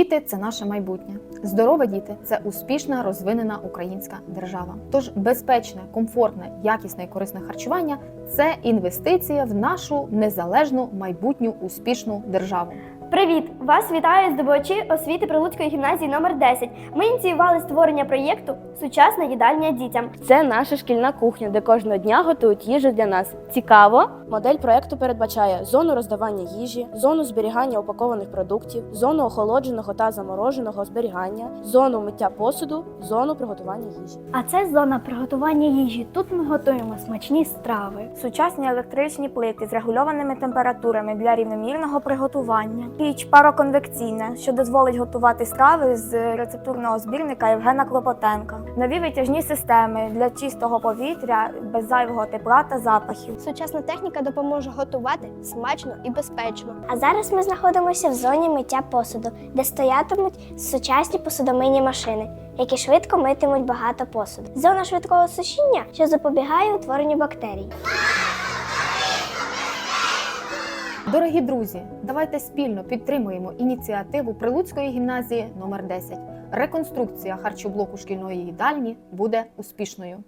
Діти це наше майбутнє. Здорові діти це успішна розвинена українська держава. Тож безпечне, комфортне, якісне і корисне харчування це інвестиція в нашу незалежну майбутню успішну державу. Привіт! Вас вітають здобувачі освіти Прилуцької гімназії номер 10 Ми ініціювали створення проєкту Сучасна їдальня дітям. Це наша шкільна кухня, де кожного дня готують їжу для нас. Цікаво? Модель проекту передбачає зону роздавання їжі, зону зберігання упакованих продуктів, зону охолодженого та замороженого зберігання, зону миття посуду, зону приготування їжі. А це зона приготування їжі. Тут ми готуємо смачні страви. Сучасні електричні плити з регульованими температурами для рівномірного приготування. Піч пароконвекційна, що дозволить готувати страви з рецептурного збірника Євгена Клопотенка. Нові витяжні системи для чистого повітря без зайвого тепла та запахів. Сучасна техніка допоможе готувати смачно і безпечно. А зараз ми знаходимося в зоні миття посуду, де стоятимуть сучасні посудомийні машини, які швидко митимуть багато посуду. Зона швидкого сушіння, що запобігає утворенню бактерій. Дорогі друзі, давайте спільно підтримуємо ініціативу Прилуцької гімназії номер 10. Реконструкція харчоблоку шкільної їдальні буде успішною.